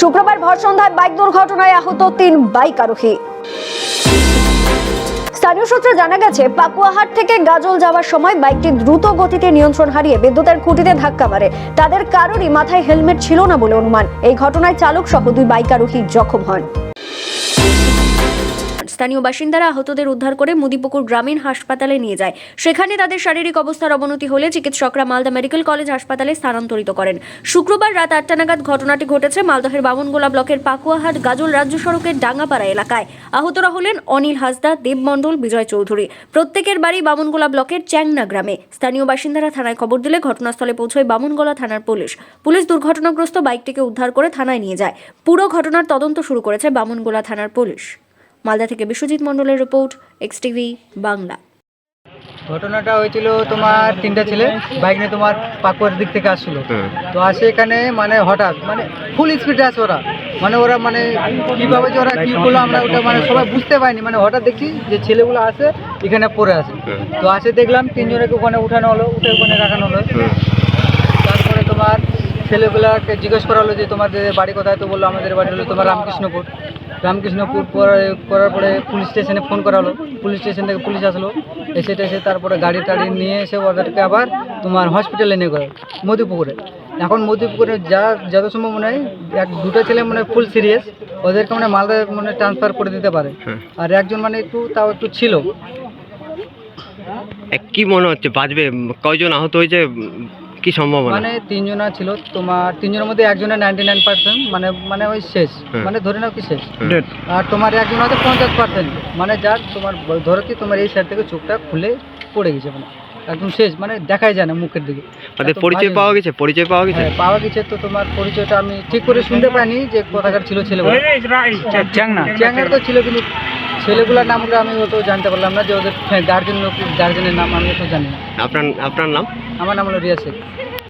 শুক্রবার ভর সন্ধ্যায় বাইক দুর্ঘটনায় আহত তিন বাইক আরোহী। স্থানীয় সূত্রে জানা গেছে, পাকুয়াহাট থেকে গাজল যাওয়ার সময় বাইকটি দ্রুত গতিতে নিয়ন্ত্রণ হারিয়ে বিদ্যুতের খুঁটিতে ধাক্কা মারে। তাদের কারোরই মাথায় হেলমেট ছিল না বলে অনুমান। এই ঘটনায় চালক সহ দুই বাইক আরোহী জখম হন। স্থানীয় বাসিন্দারা আহতদের উদ্ধার করে মুদিপুকুর গ্রামীণ হাসপাতালে নিয়ে যায়। সেখানে তাদের শারীরিক অবস্থার অবনতি হলে চিকিৎসকরা মালদা মেডিকেল কলেজ হাসপাতালে স্থানান্তরিত করেন। শুক্রবার রাত আটটা নাগাদ ঘটনাটি ঘটেছে মালদহের বামনগোলা ব্লকের পাকুয়াহাট গাজল রাজ্য সড়কের ডাঙ্গাপাড়া এলাকায়। আহতরা হলেন অনিল হাসদা দেব মণ্ডল, বিজয় চৌধুরী। প্রত্যেকের বাড়ি বামনগোলা ব্লকের চ্যাংনা গ্রামে। স্থানীয় বাসিন্দারা থানায় খবর দিলে ঘটনাস্থলে পৌঁছয় বামনগোলা থানার পুলিশ। পুলিশ দুর্ঘটনাগ্রস্ত বাইকটিকে উদ্ধার করে থানায় নিয়ে যায়। পুরো ঘটনার তদন্ত শুরু করেছে বামনগোলা থানার পুলিশ। মালদা থেকে বিশ্বজিৎ মণ্ডলের রিপোর্ট এক্স টিভি বাংলা। ঘটনাটা হয়েছিল তোমার তিনটা ছেলে বাইক নিয়ে তোমার পাকুয়ার দিক থেকে আসছিল। তো আসে এখানে মানে হঠাৎ মানে ফুল স্পিডে আসে ওরা। মানে ওরা মানে কীভাবে যে ওরা কী করল আমরা ওটা মানে সবাই বুঝতে পারিনি। মানে হঠাৎ দেখছি যে ছেলেগুলো আসে এখানে পড়ে আছে। তো আসে দেখলাম তিনজনকে ওখানে উঠানো হলো উঠে ওখানে রাখানো হলো। ছেলেগুলাকে জিজ্ঞেস করা হলো যে তোমাদের বাড়ি কোথায়? তো বলল আমাদের বাড়ি হলো তোমার রামকৃষ্ণপুর। রামকৃষ্ণপুর পরে করার পরে পুলিশ স্টেশনে ফোন করা হলো। পুলিশ স্টেশন থেকে পুলিশ আসলো। এসে টেসে তারপরে গাড়ি টাড়ি নিয়ে এসে ওদেরকে আবার তোমার হসপিটালে নিয়ে গেলো মধুপুকুরে। এখন মধুপুকুরে যা যত সম্ভব মনে হয় এক দুটো ছেলে মানে ফুল সিরিয়াস ওদেরকে মানে মালদা মানে ট্রান্সফার করে দিতে পারে। আর একজন মানে একটু তাও একটু ছিল। কি মনে হচ্ছে? বাঁচবে কয়জন আহত হয়েছে? কি সম্ভাবনা? মানে তিনজনা ছিল তোমার তিনজনের মধ্যে একজনের নাইনটি নাইন পার্সেন্ট মানে মানে ওই শেষ। মানে ধরে নাও কি শেষ। আর তোমার একজন হয়তো পঞ্চাশ পার্সেন্ট মানে যার তোমার ধরো কি তোমার এই সাইড থেকে চোখটা খুলে পড়ে গেছে মানে। একদম শেষ মানে দেখাই যায় না মুখের দিকে। এত পরিচয় পাওয়া গেছে? পরিচয় পাওয়া গেছে? হ্যাঁ পাওয়া গেছে তো তোমার পরিচয়টা আমি ঠিক করে শুনতে পাইনি যে কোথাকার ছিল ছেলেগুলো চ্যাংনা। চ্যাংনার তো ছিল কিন্তু ছেলেগুলোর নামগুলো আমি অত জানতে পারলাম না যে ওদের গার্জেন গার্জেনের নাম আমি অত জানি না। আপনার আপনার নাম? আমার নাম হলো রিয়া শেখ।